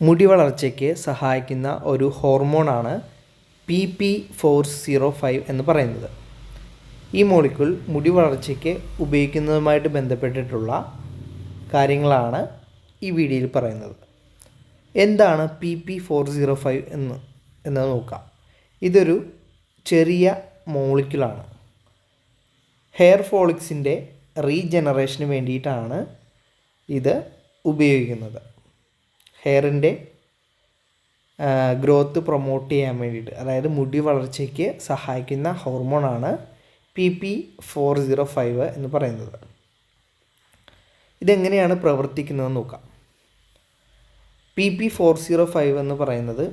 മുടി വളർച്ചയ്ക്ക് സഹായിക്കുന്ന ഒരു ഹോർമോണാണ് P P four zero five എന്ന് പറയുന്നത്. ഈ മോളിക്യൂൾ മുടി വളർച്ചയ്ക്ക് ഉപയോഗിക്കുന്നതുമായിട്ട് ബന്ധപ്പെട്ടിട്ടുള്ള കാര്യങ്ങളാണ് ഈ വീഡിയോയിൽ പറയുന്നത്. എന്താണ് P P four zero five എന്ന് എന്ന് നോക്കാം. ഇതൊരു ചെറിയ മോളിക്യൂളാണ്. ഹെയർ ഫോളിക്സിന്റെ റീജനറേഷന് വേണ്ടിയിട്ടാണ് ഇത് ഉപയോഗിക്കുന്നത്. ഹെയറിന്റെ ഗ്രോത്ത് പ്രൊമോട്ട് ചെയ്യാൻ വേണ്ടിയിട്ട്. അതായത് മുടി വളർച്ചയ്ക്ക് സഹായിക്കുന്ന ഹോർമോണാണ് P P four zero five എന്ന് പറയുന്നത്. ഇതെങ്ങനെയാണ് പ്രവർത്തിക്കുന്നതെന്ന് നോക്കാം. P P four zero five എന്ന് പറയുന്നത്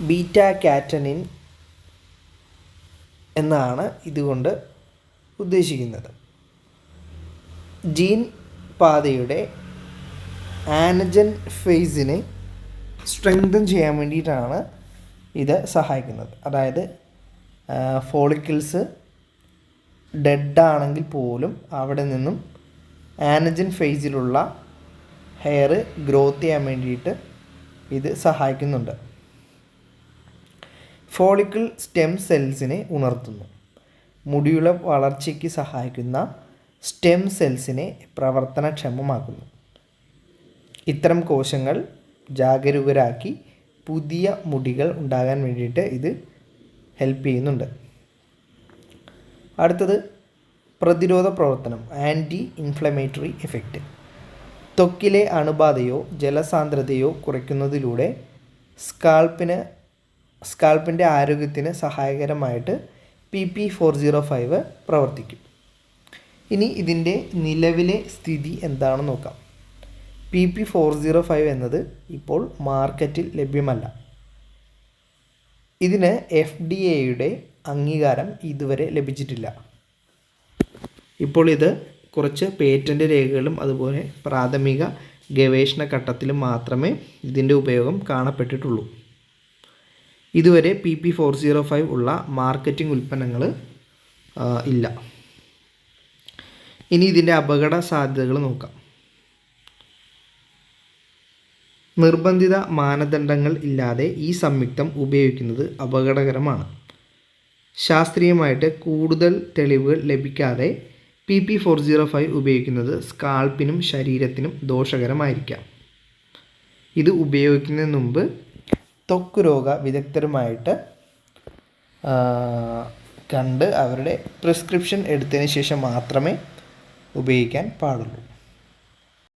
ബീറ്റ കാറ്റനിൻ എന്നാണ് ഇതുകൊണ്ട് ഉദ്ദേശിക്കുന്നത്. ജീൻ പാതയുടെ ആനജൻ ഫേസിനെ സ്ട്രെങ്തൻ ചെയ്യാൻ വേണ്ടിയിട്ടാണ് ഇത് സഹായിക്കുന്നത്. അതായത് ഫോളിക്കിൾസ് ഡെഡ് ആണെങ്കിൽ പോലും അവിടെ നിന്നും ആനജൻ ഫേസിലുള്ള ഹെയർ ഗ്രോത്ത് ചെയ്യാൻ വേണ്ടിയിട്ട് ഇത് സഹായിക്കുന്നുണ്ട്. ഫോളിക്കിൾ സ്റ്റെം സെൽസിനെ ഉണർത്തുന്നു. മുടിയുടെ വളർച്ചയ്ക്ക് സഹായിക്കുന്ന സ്റ്റെം സെൽസിനെ പ്രവർത്തനക്ഷമമാക്കുന്നു. ഇത്തരം കോശങ്ങൾ ജാഗരൂകരാക്കി പുതിയ മുടികൾ ഉണ്ടാകാൻ വേണ്ടിയിട്ട് ഇത് ഹെൽപ്പ് ചെയ്യുന്നുണ്ട്. അടുത്തത് പ്രതിരോധ പ്രവർത്തനം ആന്റി ഇൻഫ്ലമേറ്ററി എഫക്റ്റ് ത്വക്കിലെ അണുബാധയോ ജലസാന്ദ്രതയോ കുറയ്ക്കുന്നതിലൂടെ സ്കാൾപ്പിന് സ്കാൾപ്പിന്റെ ആരോഗ്യത്തിന് സഹായകരമായിട്ട് P P four zero five പ്രവർത്തിക്കും. ഇനി ഇതിന്റെ നിലവിലെ സ്ഥിതി എന്താണെന്ന് നോക്കാം. P P four zero five എന്നത് ഇപ്പോൾ മാർക്കറ്റിൽ ലഭ്യമല്ല. ഇതിന് എഫ് ഡി എയുടെ അംഗീകാരം ഇതുവരെ ലഭിച്ചിട്ടില്ല. ഇപ്പോൾ ഇത് കുറച്ച് പേറ്റന്റ് രേഖകളും അതുപോലെ പ്രാഥമിക ഗവേഷണ ഘട്ടത്തിലും മാത്രമേ ഇതിന്റെ ഉപയോഗം കാണപ്പെട്ടിട്ടുള്ളൂ. ഇതുവരെ P P four zero five ഉള്ള മാർക്കറ്റിംഗ് ഉൽപ്പന്നങ്ങൾ ഇല്ല. ഇനി ഇതിന്റെ അപകട സാധ്യതകൾ നോക്കാം. നിർബന്ധിത മാനദണ്ഡങ്ങൾ ഇല്ലാതെ ഈ സംയുക്തം ഉപയോഗിക്കുന്നത് അപകടകരമാണ്. ശാസ്ത്രീയമായിട്ട് കൂടുതൽ തെളിവുകൾ ലഭിക്കാതെ P P four zero five ഉപയോഗിക്കുന്നത് സ്കാൾപ്പിനും ശരീരത്തിനും ദോഷകരമായിരിക്കാം. ഇത് ഉപയോഗിക്കുന്നതിന് മുമ്പ് ത്വക്ക് രോഗ വിദഗ്ധരുമായിട്ട് കണ്ട് അവരുടെ പ്രിസ്ക്രിപ്ഷൻ എടുത്തതിന് ശേഷം മാത്രമേ ഉപയോഗിക്കാൻ പാടുള്ളൂ.